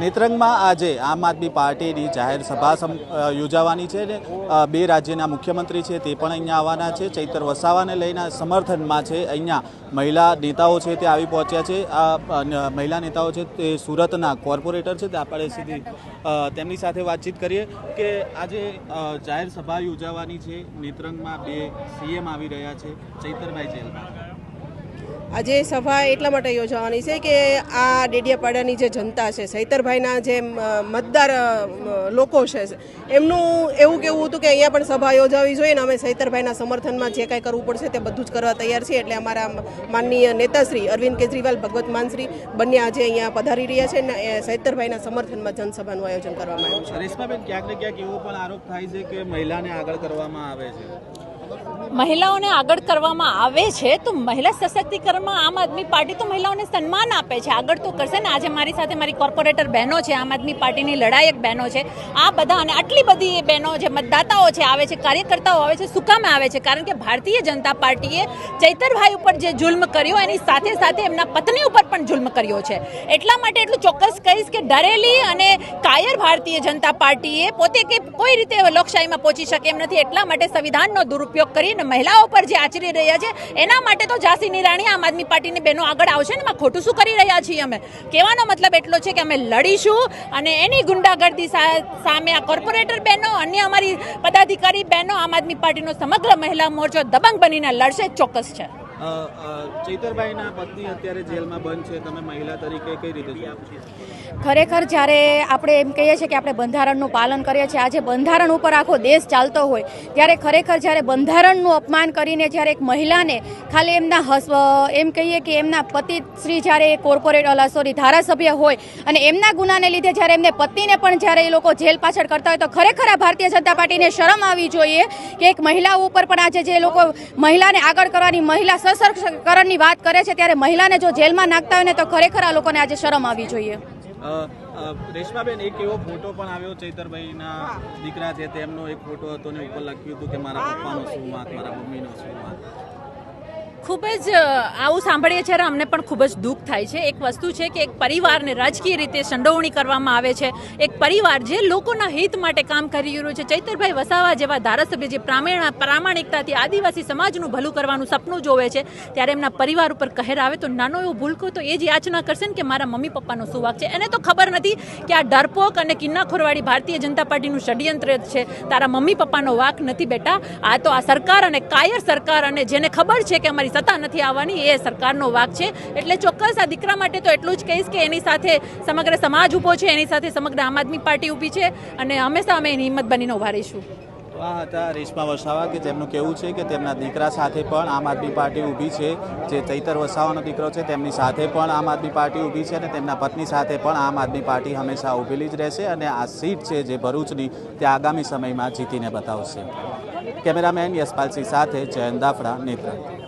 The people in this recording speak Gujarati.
નેત્રંગમાં આજે આમ આદમી પાર્ટીની જાહેર સભા યોજાવાની છે ને બે રાજ્યના મુખ્યમંત્રી છે તે પણ અહીંયા આવવાના છે. ચૈતર વસાવાને લઈને સમર્થનમાં છે અહીંયા મહિલા નેતાઓ છે તે આવી પહોંચ્યા છે. આ મહિલા નેતાઓ છે તે સુરતના કોર્પોરેટર છે. તે આપણે સીધી તેમની સાથે વાતચીત કરીએ કે આજે જાહેર સભા યોજાવાની છે. નેત્રંગમાં બે સીએમ આવી રહ્યા છે ચૈતરભાઈ જેલમાં. આજે સભા એટલા માટે યોજાવાની છે કે આ ડેડિયાપાડાની જે જનતા છે, સૈતરભાઈના જે મતદાર લોકો છે, એમનું એવું કેવું હતું કે અહીંયા પણ સભા યોજાવી જોઈએ ને અમે સૈતરભાઈના સમર્થનમાં જે કાંઈ કરવું પડશે તે બધું જ કરવા તૈયાર છીએ એટલે અમારા માનનીય નેતાશ્રી અરવિંદ કેજરીવાલ, ભગવત માનશ્રી બંને આજે અહીંયા પધારી રહ્યા છે ને એ સૈતરભાઈના સમર્થનમાં જનસભાનું આયોજન કરવામાં આવ્યું છે. ક્યાંક ને ક્યાંક એવો પણ આરોપ થાય છે કે મહિલાને આગળ કરવામાં આવે છે. મહિલાઓને આગળ કરવામાં આવે છે, તો મહિલા સશક્તિકરણમાં આમ આદમી પાર્ટી તો મહિલાઓને સન્માન આપે છે. આગળ તો કરશે ને, આજે મારી સાથે મારી કોર્પોરેટર બહેનો છે, આમ આદમી પાર્ટીની લડાયક બહેનો છે. આ બધા અને આટલી બધી બહેનો જે મતદાતાઓ છે, આવે છે, કાર્યકર્તાઓ આવે છે, શું કામ આવે છે? કારણ કે ભારતીય જનતા પાર્ટીએ ચૈતરભાઈ ઉપર જે જુલ્મ કર્યો, એની સાથે સાથે એમના પત્ની ઉપર પણ જુલ્મ કર્યો છે. એટલા માટે એટલું ચોક્કસ ડરેલી અને કાયર ભારતીય જનતા પાર્ટીએ પોતે કે કોઈ રીતે લોકશાહીમાં પહોંચી શકે એમ નથી. એટલા માટે સંવિધાનનો દુરુપયોગ કરીને મહિલાઓ પર જે આચરી રહ્યા છે, એના માટે તો ઝાંસી નિરાણી આમ આદમી પાર્ટીની બહેનો આગળ આવશે ને? એમાં ખોટું શું કરી રહ્યા છીએ અમે? કહેવાનો મતલબ એટલો છે કે અમે લડીશું અને એની ગુંડાગર્દી સામે આ કોર્પોરેટર બહેનો, અન્ય અમારી પદાધિકારી બહેનો આમ આદમી પાર્ટીનો સમગ્ર મહિલા મોરચો દબંગ બનીને લડશે, ચોક્કસ છે. ચૈતરભાઈના પત્ની અત્યારે જેલમાં બંધ છે. તમે મહિલા તરીકે કઈ રીતે ખરેખર જ્યારે આપણે એમ કહીએ છીએ કે આપણે બંધારણનું પાલન કરીએ છીએ, આજે બંધારણ ઉપર આખો દેશ ચાલતો હોય, ત્યારે ખરેખર જ્યારે બંધારણનું અપમાન કરીને જ્યારે એક મહિલાને ખાલી એમના હસ એમ કહીએ કે એમના પતિ શ્રી જ્યારે કોર્પોરેટ અલા સોરી ધારાસભ્ય હોય અને એમના ગુનાને લીધે જ્યારે એમને પતિને પણ જ્યારે એ લોકો જેલ પાછળ કરતા હોય, તો ખરેખર આ ભારતીય જનતા પાર્ટીને શરમ આવી જોઈએ કે એક મહિલાઓ ઉપર પણ આજે જે લોકો મહિલાને આગળ કરવાની મહિલા સશક્તિકરણની વાત કરે છે ત્યારે મહિલાને જો જેલમાં નાખતા હોય ને તો ખરેખર આ લોકોને આજે શરમ આવી જોઈએ. રેશમાબેન, એક એવો ફોટો પણ આવ્યો ચૈતરભાઈના દીકરા છે, તેમનો એક ફોટો હતો ને ઉપર લખ્યું હતું કે મારા પપ્પાનો શું વાત, મારા મમ્મીનો શું વાંક ખૂબ જ આવું સાંભળીએ છીએ અમને પણ ખૂબ જ દુઃખ થાય છે. એક વસ્તુ છે કે એક પરિવારને રાજકીય રીતે સંડોવણી કરવામાં આવે છે. એક પરિવાર જે લોકોના હિત માટે કામ કરી રહ્યું છે, ચૈતરભાઈ વસાવા જેવા ધારાસભ્ય જે પ્રામાણ, પ્રામાણિકતાથી આદિવાસી સમાજનું ભલું કરવાનું સપનું જોવે છે, ત્યારે એમના પરિવાર ઉપર કહેર આવે તો નાનો એવો ભૂલકો તો એ જ યાચના કરશે ને કે મારા મમ્મી પપ્પાનો શું વાક છે? એને તો ખબર નથી કે આ ડરપોક અને કિન્નાખોરવાળી ભારતીય જનતા પાર્ટીનું ષડયંત્ર છે. તારા મમ્મી પપ્પાનો વાક નથી બેટા. આ તો આ સરકાર અને કાયર સરકાર અને જેને ખબર છે કે અમારી સત્તા નથી આવવાની એ સરકારનો વાક છે. એટલે ચોક્કસ આ દીકરા માટે તો એટલું જ કહીશ કે એની સાથે સમગ્ર સમાજ ઊભો છે, એની સાથે સમગ્ર આમ આદમી પાર્ટી ઊભી છે અને હંમેશા અમે એની હિંમત બનીને ઊભા રહીશું. આ હતા રેશમા વસાવા કે જેમનું કહેવું છે કે તેમના દીકરા સાથે પણ આમ આદમી પાર્ટી ઊભી છે. જે ચૈતર વસાવાનો દીકરો છે, તેમની સાથે પણ આમ આદમી પાર્ટી ઊભી છે અને તેમના પત્ની સાથે પણ આમ આદમી પાર્ટી હંમેશા ઊભેલી જ રહેશે અને આ સીટ છે જે ભરૂચની તે આગામી સમયમાં જીતીને બતાવશે. કેમેરામેન યશપાલસિંહ સાથે જયંત દાફડા, નેત્રંગ.